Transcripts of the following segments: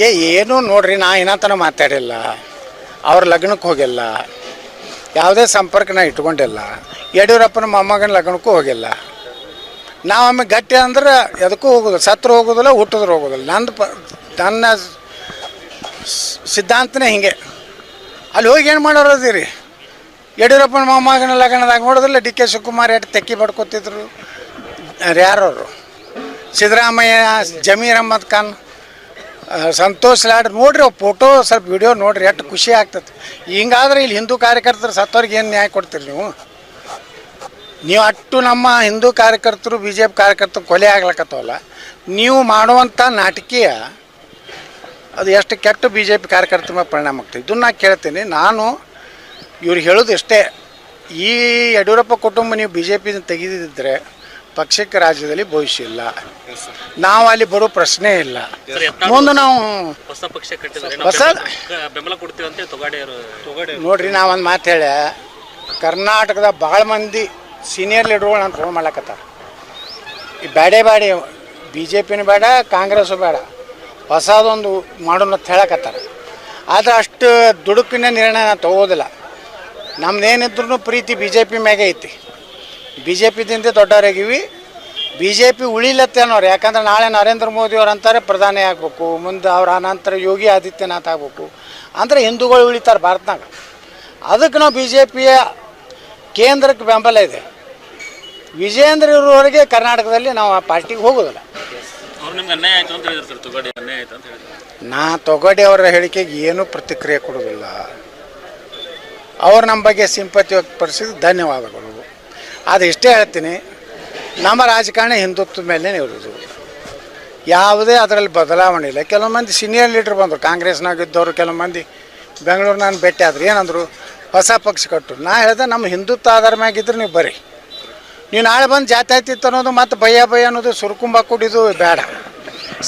ಏ, ಏನು ನೋಡ್ರಿ, ನಾ ಏನಂತನ ಮಾತಾಡಿಲ್ಲ. ಅವ್ರ ಲಗ್ನಕ್ಕೆ ಹೋಗಿಲ್ಲ. ಯಾವುದೇ ಸಂಪರ್ಕ ನಾ ಇಟ್ಕೊಂಡಿಲ್ಲ. ಯಡಿಯೂರಪ್ಪನ ಮೊಮ್ಮಗನ ಲಗ್ನಕ್ಕೂ ಹೋಗಿಲ್ಲ. ನಾವು ಆಮೇಲೆ ಗಟ್ಟಿ ಅಂದ್ರೆ ಎದಕ್ಕೂ ಹೋಗೋದು ಸತ್ರು ಹೋಗೋದಿಲ್ಲ, ಹುಟ್ಟಿದ್ರು ಹೋಗೋದಿಲ್ಲ. ನಂದು ಪ, ನನ್ನ ಸಿದ್ಧಾಂತನೇ ಹಿಂಗೆ. ಅಲ್ಲಿ ಹೋಗಿ ಏನು ಮಾಡೋರದಿರಿ ಯಡಿಯೂರಪ್ಪನ ಮೊಮ್ಮಗನ ಲಗ್ನದಾಗ ನೋಡೋದಿಲ್ಲ, ಡಿ ಕೆ ಶಿವಕುಮಾರ್ ಎಷ್ಟು ತೆಕ್ಕಿ ಬಡ್ಕೊತಿದ್ರು? ಯಾರವರು ಸಿದ್ದರಾಮಯ್ಯ, ಜಮೀರ್ ಅಹಮದ್ ಖಾನ್ ಸಂತೋಷ್ ಲಾಡ್, ನೋಡ್ರಿ ಫೋಟೋ ಸ್ವಲ್ಪ ವಿಡಿಯೋ ನೋಡ್ರಿ, ಎಷ್ಟು ಖುಷಿ ಆಗ್ತದೆ. ಹಿಂಗಾದ್ರೆ ಇಲ್ಲಿ ಹಿಂದೂ ಕಾರ್ಯಕರ್ತರು ಸತ್ತವ್ರಿಗೆ ಏನು ನ್ಯಾಯ ಕೊಡ್ತೀರಿ ನೀವು? ನೀವು ಅಟ್ಟು ನಮ್ಮ ಹಿಂದೂ ಕಾರ್ಯಕರ್ತರು ಬಿ ಜೆ ಪಿ ಕಾರ್ಯಕರ್ತರು ಕೊಲೆ ಆಗ್ಲಕತ್ತವಲ್ಲ, ನೀವು ಮಾಡುವಂಥ ನಾಟಕೀಯ ಅದು ಎಷ್ಟು ಕೆಟ್ಟ ಬಿ ಜೆ ಪಿ ಕಾರ್ಯಕರ್ತರ ಮೇಲೆ ಪರಿಣಾಮ ಆಗ್ತದೆ. ಇದನ್ನು ನಾನು ಕೇಳ್ತೀನಿ, ನಾನು ಇವ್ರು ಹೇಳೋದು ಇಷ್ಟೇ ಈ ಯಡಿಯೂರಪ್ಪ ಕುಟುಂಬ ನೀವು ಬಿ ಜೆ ಪಿನ ತೆಗೆದಿದ್ದರೆ ಪಕ್ಷಕ್ಕೆ ರಾಜ್ಯದಲ್ಲಿ ಭವಿಷ್ಯ ಇಲ್ಲ. ನಾವು ಅಲ್ಲಿ ಬರೋ ಪ್ರಶ್ನೆ ಇಲ್ಲ. ಮುಂದೆ ನಾವು ಹೊಸ ಪಕ್ಷ ಹೊಸ- ಬೆಂಬಲ ಕೊಡ್ತೀವಿ ಅಂತ ತೊಗಾಡಿಯವರು ತೊಗಾಡಿ ನೋಡ್ರಿ ನಾವು ಒಂದು ಮಾತು ಹೇಳ ಕರ್ನಾಟಕದ ಭಾಳ ಮಂದಿ ಸೀನಿಯರ್ ಲೀಡರ್ಗಳು ನಾನು ಫೋನ್ ಮಾಡ್ಲಕತ್ತಾರ. ಈ ಬ್ಯಾಡೇ ಬ್ಯಾಡಿ ಬಿ ಜೆ ಪಿನೂ ಬೇಡ ಕಾಂಗ್ರೆಸ್ಸು ಬೇಡ ಹೊಸದೊಂದು ಮಾಡೋಣ ಅಂತ ಹೇಳಕತ್ತಾರ. ಆದರೆ ಅಷ್ಟು ದುಡುಕಿನ ನಿರ್ಣಯ ನಾನು ತಗೋದಿಲ್ಲ. ನಮ್ದೇನಿದ್ರು ಪ್ರೀತಿ ಬಿ ಜೆ ಪಿ ಮ್ಯಾಗೆ ಐತಿ. ಬಿ ಜೆ ಪಿದಿಂದ ದೊಡ್ಡವರಾಗಿವಿ. ಬಿ ಜೆ ಪಿ ಉಳಿಲತ್ತೆ ಅನ್ನೋರು. ಯಾಕಂದ್ರೆ ನಾಳೆ ನರೇಂದ್ರ ಮೋದಿ ಅವ್ರು ಅಂತಾರೆ ಪ್ರಧಾನಿ ಆಗಬೇಕು ಮುಂದೆ ಅವ್ರ ಅನಂತರ ಯೋಗಿ ಆದಿತ್ಯನಾಥ್ ಆಗಬೇಕು. ಅಂದರೆ ಹಿಂದೂಗಳು ಉಳಿತಾರೆ ಭಾರತನಾಗ. ಅದಕ್ಕೆ ನಾವು ಬಿ ಜೆ ಪಿಯ ಕೇಂದ್ರಕ್ಕೆ ಬೆಂಬಲ ಇದೆ. ವಿಜೇಂದ್ರ ಇರುವವರೆಗೆ ಕರ್ನಾಟಕದಲ್ಲಿ ನಾವು ಆ ಪಾರ್ಟಿಗೆ ಹೋಗೋದಿಲ್ಲ. ನಾ ತೊಗಡೆ ಅವರ ಹೇಳಿಕೆಗೆ ಏನೂ ಪ್ರತಿಕ್ರಿಯೆ ಕೊಡೋದಿಲ್ಲ ಅವ್ರು ನಮ್ಮ ಬಗ್ಗೆ ಸಿಂಪತಿ ವ್ಯಕ್ತಪಡಿಸಿದ ಧನ್ಯವಾದಗಳು. ಅದು ಇಷ್ಟೇ ಹೇಳ್ತೀನಿ. ನಮ್ಮ ರಾಜಕಾರಣ ಹಿಂದುತ್ವದ ಮೇಲೆ ಇರೋದು ಯಾವುದೇ ಅದರಲ್ಲಿ ಬದಲಾವಣೆ ಇಲ್ಲ. ಕೆಲವು ಮಂದಿ ಸೀನಿಯರ್ ಲೀಡ್ರ್ ಬಂದರು. ಕಾಂಗ್ರೆಸ್ನಾಗ ಇದ್ದವರು, ಕೆಲವು ಮಂದಿ ಬೆಂಗಳೂರು ನಾನು ಭೇಟಿ ಆದ್ರೆ. ಏನಂದರು, ಹೊಸ ಪಕ್ಷ ಕಟ್ಟು. ನಾ ಹೇಳ್ದೆ, ನಮ್ಮ ಹಿಂದುತ್ವ ಆಧಾರ ಮ್ಯಾಗಿದ್ರೆ ನೀವು ಬರ್ರಿ. ನೀವು ನಾಳೆ ಬಂದು ಜಾತಿ ಆಯ್ತಿತ್ತು ಅನ್ನೋದು ಮತ್ತು ಭಯ ಭಯ ಅನ್ನೋದು ಸುರ್ಕುಂಬ ಕುಡಿದು ಬೇಡ.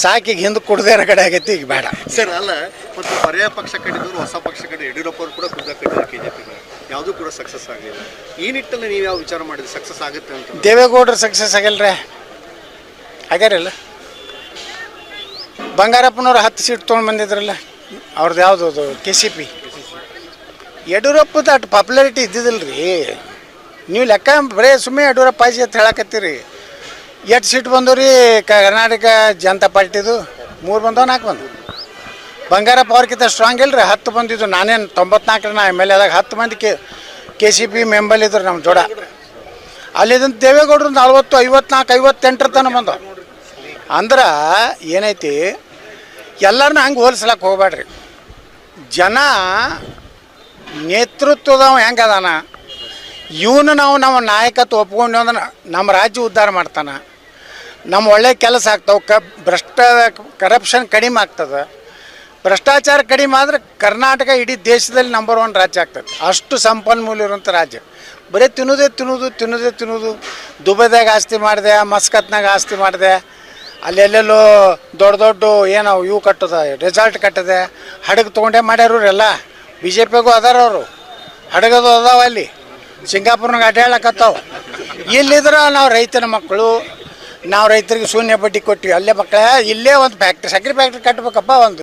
ಸಾಕಿಗೆ ಹಿಂದೆ ಕುಡ್ದೇ ಕಡೆ ಆಗೈತಿ, ಈಗ ಬೇಡ. ಸರ್, ಅಲ್ಲ, ಮತ್ತು ಪರ್ಯಾಯ ಪಕ್ಷ ಕಟ್ಟಿದ್ರು ಹೊಸ ಪಕ್ಷ ಕಟ್ಟಿ ಯಡಿಯೂರಪ್ಪ ಅವರು ಕೂಡ ಖುದ್ದ ಕಟ್ಟಿದ್ರು ಯಾವುದೂ ಕೂಡ ಸಕ್ಸಸ್ ಆಗಲಿಲ್ಲ. ಈ ನಿಟ್ಟಲ್ಲಿ ನೀವು ಯಾವ ವಿಚಾರ ಮಾಡಿದ್ರೆ ಸಕ್ಸಸ್ ಆಗುತ್ತೆ ಅಂತ ದೇವೇಗೌಡರು ಸಕ್ಸಸ್ ಆಗಲ್ರೆ? ಆಗ್ಯಾರಲ್ಲ. ಬಂಗಾರಪ್ಪನವ್ರು ಹತ್ತು ಸೀಟ್ ತೊಗೊಂಡು ಬಂದಿದ್ರಲ್ಲ ಅವ್ರದ್ದು ಯಾವುದು ಅದು ಕೆ ಸಿ ಪಿ ಯಡಿಯೂರಪ್ಪದ ಅಷ್ಟು ಪಾಪ್ಯುಲಾರಿಟಿ ಇದ್ದಿದ್ದಿಲ್ಲ ರೀ ನೀವು ಲೆಕ್ಕ ಬರೀ ಸುಮ್ಮನೆ ಯಡಿಯೂರಪ್ಪ ಆಯ್ಸಿ ಅಂತ ಹೇಳಕತ್ತೀರಿ. ಎಷ್ಟು ಸೀಟ್ ಬಂದವು ರೀ ಕರ್ನಾಟಕ ಜನತಾ ಪಾರ್ಟಿದು? ಮೂರು ಬಂದವ, ನಾಲ್ಕು ಬಂದು ಬಂಗಾರಪ್ಪ ಅವ್ರಿಗಿಂತ ಸ್ಟ್ರಾಂಗ್ ಇಲ್ರಿ. ಹತ್ತು ಬಂದಿದ್ದು ನಾನೇನು ತೊಂಬತ್ನಾಲ್ಕರ ನಾ ಎಂ ಎಲ್ ಎದಾಗ ಹತ್ತು ಮಂದಿ K K C P member ಇದ್ರು ನಮ್ಮ ಜೋಡ. ಅಲ್ಲಿದಂತ ದೇವೇಗೌಡರು ನಲ್ವತ್ತು, ಐವತ್ನಾಲ್ಕು, ಐವತ್ತೆಂಟರ ತನಕ ಬಂದು. ಅಂದ್ರೆ ಏನೈತಿ? ಎಲ್ಲರನ್ನ ಹಂಗೆ ಹೋಲಿಸ್ಲಕ್ಕೆ ಹೋಗ್ಬೇಡ್ರಿ ಜನ ನೇತೃತ್ವದವ ಹೆಂಗೆ ಇವನು ನಾವು ನಮ್ಮ ನಾಯಕತ್ವ ಒಪ್ಕೊಂಡು ಅಂದ್ರೆ ನಮ್ಮ ರಾಜ್ಯ ಉದ್ಧಾರ ಮಾಡ್ತಾನೆ. ನಮ್ಮ ಒಳ್ಳೆ ಕೆಲಸ ಆಗ್ತಾವೆ. ಕ, ಭ್ರಷ್ಟ ಕರಪ್ಷನ್ ಕಡಿಮೆ ಆಗ್ತದೆ. ಭ್ರಷ್ಟಾಚಾರ ಕಡಿಮೆ ಆದರೆ ಕರ್ನಾಟಕ ಇಡೀ ದೇಶದಲ್ಲಿ ನಂಬರ್ ಒನ್ ರಾಜ್ಯ ಆಗ್ತದೆ. ಅಷ್ಟು ಸಂಪನ್ಮೂಲ ಇರುವಂಥ ರಾಜ್ಯ. ಬರೀ ತಿನ್ನೋದೇ ತಿನ್ನೋದು ತಿನ್ನೋದೇ ತಿನ್ನೋದು. ದುಬೈದಾಗ ಆಸ್ತಿ ಮಾಡಿದೆ, ಮಸ್ಕತ್ನಾಗ ಆಸ್ತಿ ಮಾಡಿದೆ. ಅಲ್ಲೆಲ್ಲೆಲ್ಲೋ ದೊಡ್ಡ ದೊಡ್ಡ ಏನೋ ಇವು ಕಟ್ಟದ ರೆಸಾರ್ಟ್ ಕಟ್ಟದೆ. ಹಡಗು ತೊಗೊಂಡೇ ಮಾಡ್ಯಾರ ಎಲ್ಲ ಬಿ ಜೆ ಪಿಗೂ ಅದಾರ ಅವರು. ಹಡಗದು ಅದಾವ ಅಲ್ಲಿ. ಸಿಂಗಾಪುರ್ನಾಗ ಅಡ್ಡಾಡಕತ್ತಾವ ಇಲ್ಲಿದ್ರೆ ನಾವು ರೈತನ ಮಕ್ಕಳು, ನಾವು ರೈತರಿಗೆ ಶೂನ್ಯ ಬಡ್ಡಿ ಕೊಟ್ಟಿವಿ ಅಲ್ಲೇ ಮಕ್ಕಳೇ, ಇಲ್ಲೇ ಒಂದು ಫ್ಯಾಕ್ಟ್ರಿ ಸಕ್ಕರೆ ಫ್ಯಾಕ್ಟ್ರಿ ಕಟ್ಟಬೇಕಪ್ಪ ಒಂದು.